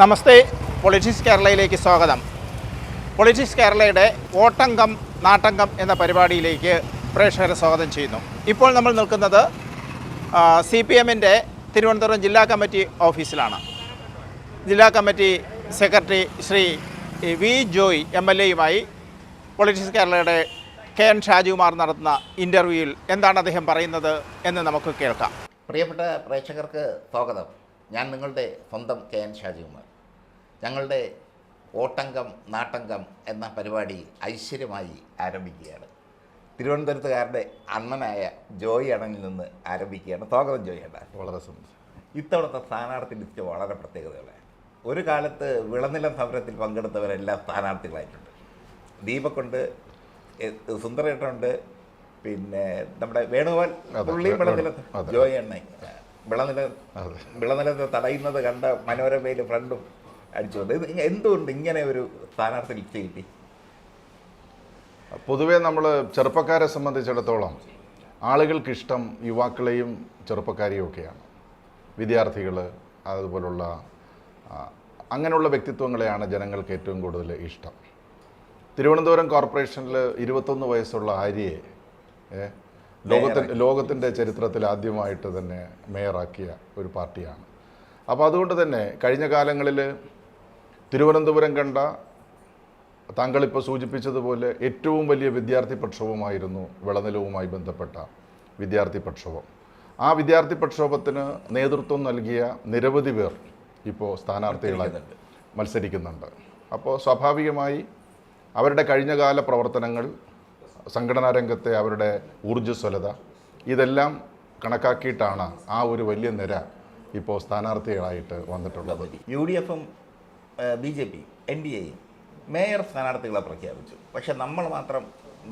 നമസ്തേ politics കേരളയിലേക്ക് സ്വാഗതം. Politics കേരളയുടെ ഓട്ടംഗം നാട്ടംഗം എന്ന പരിപാടിയിലേക്ക് പ്രേക്ഷകരെ സ്വാഗതം ചെയ്യുന്നു. ഇപ്പോൾ നമ്മൾ നിൽക്കുന്നത് സി പി എമ്മിന്റെ തിരുവനന്തപുരം ജില്ലാ കമ്മിറ്റി ഓഫീസിലാണ്. ജില്ലാ committee secretary Shri V Joy M L എയുമായി പൊളിറ്റിക്സ് കേരളയുടെ കെ എൻ ഷാജികുമാർ നടത്തുന്ന ഇന്റർവ്യൂവിൽ എന്താണ് അദ്ദേഹം പറയുന്നത് എന്ന് നമുക്ക് കേൾക്കാം. പ്രിയപ്പെട്ട പ്രേക്ഷകർക്ക് സ്വാഗതം. ഞാൻ നിങ്ങളുടെ സ്വന്തം കെ എൻ ഷാജികുമാർ. ഞങ്ങളുടെ ഓട്ടംഗം നാട്ടംഗം എന്ന പരിപാടി ഐശ്വര്യമായി ആരംഭിക്കുകയാണ്. തിരുവനന്തപുരത്തുകാരുടെ അണ്ണനായ ജോയി അണനിൽ നിന്ന് ആരംഭിക്കുകയാണ്. സ്വാഗതം ജോയി അണ്ണ വളരെ സന്തോഷം. ഇത്തവണത്തെ സ്ഥാനാർത്ഥി ലിസ്റ്റ് വളരെ പ്രത്യേകതകളാണ്. ഒരു കാലത്ത് വിളനിലം സമരത്തിൽ പങ്കെടുത്തവരെല്ലാം സ്ഥാനാർത്ഥികളായിട്ടുണ്ട്. ദീപക്കുണ്ട് സുന്ദരേട്ടനുണ്ട് പിന്നെ നമ്മുടെ വേണുഗോപാൽ പുള്ളി വിളനിലം ജോയി എണ്ണ വിളനില വിളനില വിളനിലത്തെ തടയുന്നത് കണ്ട മനോരമയിൽ ഫ്രണ്ടും അടിച്ചു വന്നു. എന്തുകൊണ്ട് ഇങ്ങനെ ഒരു സ്ഥാനാർത്ഥി ലിസ്റ്റ് കിട്ടി? പൊതുവേ നമ്മൾ ചെറുപ്പക്കാരെ സംബന്ധിച്ചിടത്തോളം ആളുകൾക്കിഷ്ടം യുവാക്കളെയും ചെറുപ്പക്കാരെയും ഒക്കെയാണ്. വിദ്യാർത്ഥികൾ അതുപോലുള്ള അങ്ങനെയുള്ള വ്യക്തിത്വങ്ങളെയാണ് ജനങ്ങൾക്ക് ഏറ്റവും കൂടുതൽ ഇഷ്ടം. തിരുവനന്തപുരം കോർപ്പറേഷനിൽ ഇരുപത്തൊന്ന് വയസ്സുള്ള ആര്യയെ ലോകത്തിന്റെ ലോകത്തിന്റെ ചരിത്രത്തിൽ ആദ്യമായിട്ട് തന്നെ മേയറാക്കിയ ഒരു പാർട്ടിയാണ്. അപ്പോൾ അതുകൊണ്ട് തന്നെ കഴിഞ്ഞ കാലങ്ങളിൽ തിരുവനന്തപുരം കണ്ട താങ്കളിപ്പോൾ സൂചിപ്പിച്ചതുപോലെ ഏറ്റവും വലിയ വിദ്യാർത്ഥി പ്രക്ഷോഭമായിരുന്നു വിളനിലവുമായി ബന്ധപ്പെട്ട വിദ്യാർത്ഥി പ്രക്ഷോഭം ആ വിദ്യാർത്ഥി പ്രക്ഷോഭത്തിന് നേതൃത്വം നൽകിയ നിരവധി പേർ ഇപ്പോൾ സ്ഥാനാർത്ഥികളായി മത്സരിക്കുന്നുണ്ട്. അപ്പോൾ സ്വാഭാവികമായി അവരുടെ കഴിഞ്ഞകാല പ്രവർത്തനങ്ങൾ സംഘടനാ രംഗത്തെ അവരുടെ ഊർജസ്വലത ഇതെല്ലാം കണക്കാക്കിയിട്ടാണ് ആ ഒരു വലിയ നിര ഇപ്പോൾ സ്ഥാനാർത്ഥികളായിട്ട് വന്നിട്ടുള്ളത്. യു ഡി എഫും B J P N D എയും മേയർ സ്ഥാനാർത്ഥികളെ പ്രഖ്യാപിച്ചു. പക്ഷെ നമ്മൾ മാത്രം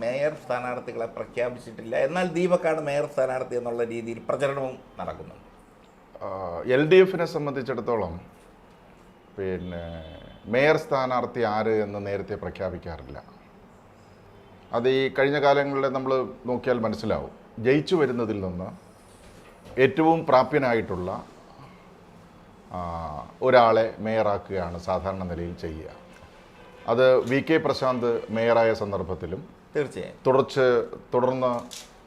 മേയർ സ്ഥാനാർത്ഥികളെ പ്രഖ്യാപിച്ചിട്ടില്ല. എന്നാൽ ദീപക്കാണ് മേയർ സ്ഥാനാർത്ഥി എന്നുള്ള രീതിയിൽ പ്രചരണവും നടക്കുന്നുണ്ട്. എൽ ഡി എഫിനെ സംബന്ധിച്ചിടത്തോളം പിന്നെ മേയർ സ്ഥാനാർത്ഥി ആര് എന്ന് നേരത്തെ പ്രഖ്യാപിക്കാറില്ല. അത് ഈ കഴിഞ്ഞ കാലങ്ങളിൽ നമ്മൾ നോക്കിയാൽ മനസ്സിലാവും. ജയിച്ചു വരുന്നതിൽ നിന്ന് ഏറ്റവും പ്രാപ്യനായിട്ടുള്ള ഒരാളെ മേയറാക്കുകയാണ് സാധാരണ നിലയിൽ ചെയ്യുക. അത് വി കെ പ്രശാന്ത് മേയറായ സന്ദർഭത്തിലും തീർച്ചയായും. തുടർച്ച് തുടർന്ന്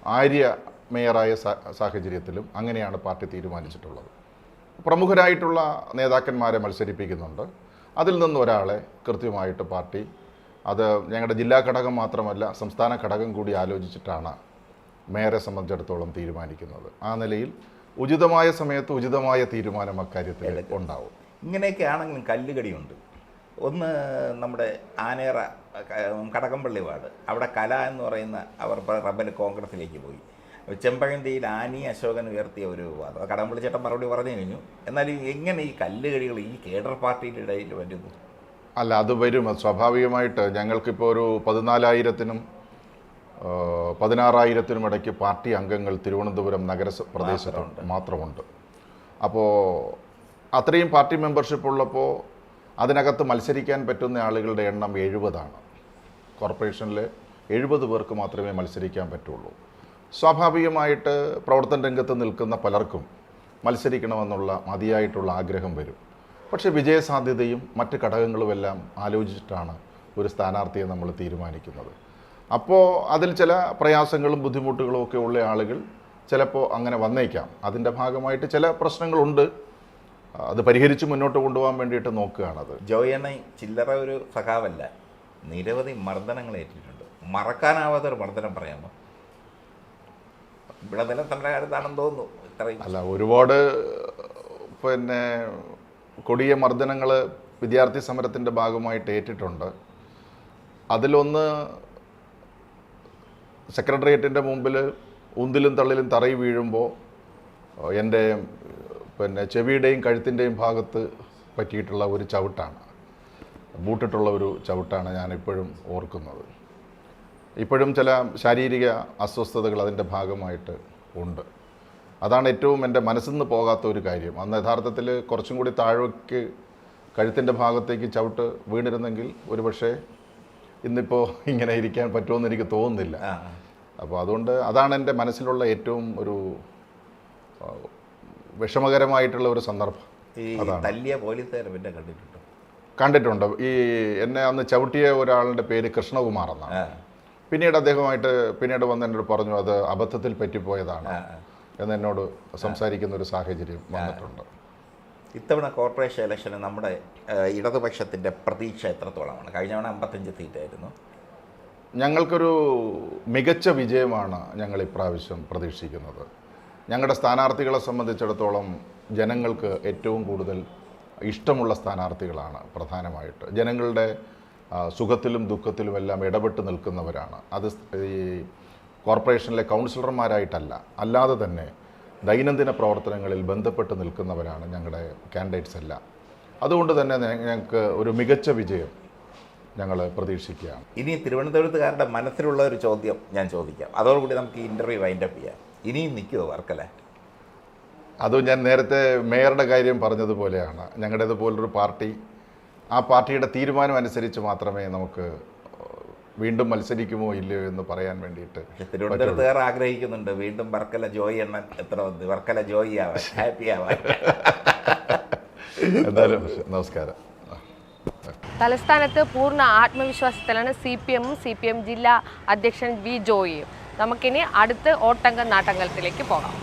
ആര്യ മേയറായ സാ- സാഹചര്യത്തിലും അങ്ങനെയാണ് പാർട്ടി തീരുമാനിച്ചിട്ടുള്ളത്. പ്രമുഖരായിട്ടുള്ള നേതാക്കന്മാരെ മത്സരിപ്പിക്കുന്നുണ്ട്. അതിൽ നിന്ന് ഒരാളെ കൃത്യമായിട്ട് പാർട്ടി അത് ഞങ്ങളുടെ ജില്ലാ ഘടകം മാത്രമല്ല സംസ്ഥാന ഘടകം കൂടി ആലോചിച്ചിട്ടാണ് മേയറെ സംബന്ധിച്ചിടത്തോളം തീരുമാനിക്കുന്നത്. ആ നിലയിൽ ഉചിതമായ സമയത്ത് ഉചിതമായ തീരുമാനം അക്കാര്യത്തിൽ ഉണ്ടാവും. ഇങ്ങനെയൊക്കെ ആണെങ്കിലും കല്ലുകടിയുണ്ട്. ഒന്ന് നമ്മുടെ ആനേറ കടകംപള്ളി വാർഡ് അവിടെ കല എന്ന് പറയുന്ന അവർ റബൽ കോൺഗ്രസിലേക്ക് പോയി. ചെമ്പകന്തിയിൽ ആനി അശോകൻ ഉയർത്തിയ ഒരു വാദം. കടമ്പള്ളി കടകംപള്ളി ചേട്ടൻ മറുപടി പറഞ്ഞു കഴിഞ്ഞു. എന്നാൽ എങ്ങനെ ഈ കല്ലുകടികൾ ഈ കേഡർ പാർട്ടിയുടെ ഇടയിൽ വരുന്നു? അല്ല അത് വരും. സ്വാഭാവികമായിട്ട് ഞങ്ങൾക്കിപ്പോൾ ഒരു പതിനാലായിരത്തിനും പതിനാറായിരത്തിനും ഇടയ്ക്ക് പാർട്ടി അംഗങ്ങൾ തിരുവനന്തപുരം നഗര പ്രദേശത്തുണ്ട് മാത്രമുണ്ട്. അപ്പോൾ അത്രയും പാർട്ടി മെമ്പർഷിപ്പ് ഉള്ളപ്പോൾ അതിനകത്ത് മത്സരിക്കാൻ പറ്റുന്ന ആളുകളുടെ എണ്ണം എഴുപതാണ്. കോർപ്പറേഷനിൽ എഴുപത് പേർക്ക് മാത്രമേ മത്സരിക്കാൻ പറ്റുള്ളൂ. സ്വാഭാവികമായിട്ട് പ്രവർത്തന രംഗത്ത് നിൽക്കുന്ന പലർക്കും മത്സരിക്കണമെന്നുള്ള മതിയായിട്ടുള്ള ആഗ്രഹം വരും. പക്ഷേ വിജയസാധ്യതയും മറ്റ് ഘടകങ്ങളുമെല്ലാം ആലോചിച്ചിട്ടാണ് ഒരു സ്ഥാനാർത്ഥിയെ നമ്മൾ തീരുമാനിക്കുന്നത്. അപ്പോൾ അതിൽ ചില പ്രയാസങ്ങളും ബുദ്ധിമുട്ടുകളും ഒക്കെ ഉള്ള ആളുകൾ ചിലപ്പോൾ അങ്ങനെ വന്നേക്കാം. അതിന്റെ ഭാഗമായിട്ട് ചില പ്രശ്നങ്ങളുണ്ട്. അത് പരിഹരിച്ച് മുന്നോട്ട് കൊണ്ടുപോകാൻ വേണ്ടിയിട്ട് നോക്കുകയാണത്. ജോയണ്ണ ചില്ലറ ഒരു സഖാവല്ല. നിരവധി മർദ്ദനങ്ങൾ ഏറ്റിട്ടുണ്ട്. മറക്കാനാവാത്ത ഒരു മർദ്ദനം പറയാമോ? ഇവിടെ നില കാര്യത്താണെന്ന് തോന്നുന്നു. ഇത്രയും അല്ല ഒരുപാട് പിന്നെ കൊടിയ മർദ്ദനങ്ങൾ വിദ്യാർത്ഥി സമരത്തിന്റെ ഭാഗമായിട്ട് ഏറ്റിട്ടുണ്ട്. അതിലൊന്ന് സെക്രട്ടേറിയറ്റിന്റെ മുമ്പിൽ ഉന്തിലും തള്ളിലും തറയി വീഴുമ്പോൾ എന്റെ പിന്നെ ചെവിയുടെയും കഴുത്തിന്റെയും ഭാഗത്ത് പറ്റിയിട്ടുള്ള ഒരു ചവിട്ടാണ്. ബൂട്ടിട്ടുള്ള ഒരു ചവിട്ടാണ് ഞാനിപ്പോഴും ഓർക്കുന്നത്. ഇപ്പോഴും ചില ശാരീരിക അസ്വസ്ഥതകൾ അതിന്റെ ഭാഗമായിട്ട് ഉണ്ട്. അതാണ് ഏറ്റവും എന്റെ മനസ്സിൽ നിന്ന് പോകാത്ത ഒരു കാര്യം. അന്ന് യഥാർത്ഥത്തിൽ കുറച്ചും കൂടി താഴേക്ക് കഴുത്തിന്റെ ഭാഗത്തേക്ക് ചവിട്ട് വീണിരുന്നെങ്കിൽ ഒരുപക്ഷെ ഇന്നിപ്പോൾ ഇങ്ങനെ ഇരിക്കാൻ പറ്റുമെന്ന് എനിക്ക് തോന്നുന്നില്ല. അപ്പോൾ അതുകൊണ്ട് അതാണ് എന്റെ മനസ്സിലുള്ള ഏറ്റവും ഒരു വിഷമകരമായിട്ടുള്ള ഒരു സന്ദർഭം. ഈ തല്ലിയ പോലീസുകാർ പിന്നെ കണ്ടിട്ടുണ്ടോ? കണ്ടിട്ടുണ്ട്. ഈ എന്നെ അന്ന് ചവിട്ടിയ ഒരാളുടെ പേര് കൃഷ്ണകുമാർ എന്നാണ്. പിന്നീട് അദ്ദേഹമായിട്ട് പിന്നീട് വന്ന് എന്നോട് പറഞ്ഞു അത് അബദ്ധത്തിൽ പറ്റിപ്പോയതാണ്. എന്ന് എന്നോട് സംസാരിക്കുന്ന ഒരു സാഹചര്യം വന്നിട്ടുണ്ട്. ഇത്തവണ കോർപ്പറേഷൻ ഇലക്ഷന് നമ്മുടെ ഇടതുപക്ഷത്തിന്റെ പ്രതീക്ഷ എത്രത്തോളമാണ്? കഴിഞ്ഞ തവണ അമ്പത്തഞ്ച് സീറ്റായിരുന്നു. ഞങ്ങൾക്കൊരു മികച്ച വിജയമാണ് ഞങ്ങൾ ഇപ്രാവശ്യം പ്രതീക്ഷിക്കുന്നത്. ഞങ്ങളുടെ സ്ഥാനാർത്ഥികളെ സംബന്ധിച്ചിടത്തോളം ജനങ്ങൾക്ക് ഏറ്റവും കൂടുതൽ ഇഷ്ടമുള്ള സ്ഥാനാർത്ഥികളാണ് പ്രധാനമായിട്ട്. ജനങ്ങളുടെ സുഖത്തിലും ദുഃഖത്തിലും എല്ലാം ഇടപെട്ട് നിൽക്കുന്നവരാണ്. അത് ഈ കോർപ്പറേഷനിലെ കൗൺസിലർമാരായിട്ടല്ല അല്ലാതെ തന്നെ ദൈനംദിന പ്രവർത്തനങ്ങളിൽ ബന്ധപ്പെട്ട് നിൽക്കുന്നവരാണ് ഞങ്ങളുടെ കാൻഡിഡേറ്റ്സ് എല്ലാം. അതുകൊണ്ട് തന്നെ ഞങ്ങൾക്ക് ഒരു മികച്ച വിജയം ഞങ്ങൾ പ്രതീക്ഷിക്കുകയാണ്. ഇനി തിരുവനന്തപുരത്തുകാരുടെ മനസ്സിലുള്ള ഒരു ചോദ്യം ഞാൻ ചോദിക്കാം. അതോടുകൂടി നമുക്ക് ഈ ഇന്റർവ്യൂ വൈൻഡപ്പ് ചെയ്യാം. ഇനിയും നിൽക്കുമോ വർക്കല അത് ഞാൻ നേരത്തെ മേയറുടെ കാര്യം പറഞ്ഞതുപോലെയാണ്. ഞങ്ങളുടേതുപോലൊരു പാർട്ടി ആ പാർട്ടിയുടെ തീരുമാനം അനുസരിച്ച് മാത്രമേ നമുക്ക് വീണ്ടും മത്സരിക്കുമോ ഇല്ലയോ എന്ന് പറയാൻ വേണ്ടിയിട്ട് തിരുവനന്തപുരത്ത് തിരുവനന്തപുരത്തുകാർ ആഗ്രഹിക്കുന്നുണ്ട്. വീണ്ടും വർക്കല ജോയി എണ്ണ എത്ര വന്ന്? വർക്കല ജോയി ആവാൻ ഹാപ്പി ആവാൻ. എന്തായാലും നമസ്കാരം. തലസ്ഥാനത്ത് പൂർണ ആത്മവിശ്വാസത്തിലാണ് സി പി എമ്മും സി പി എം ജില്ലാ അധ്യക്ഷൻ വി ജോയിയും. നമുക്കിനി അടുത്ത് ഓട്ടങ്ക നാട്ടങ്കലത്തിലേക്ക് പോകാം.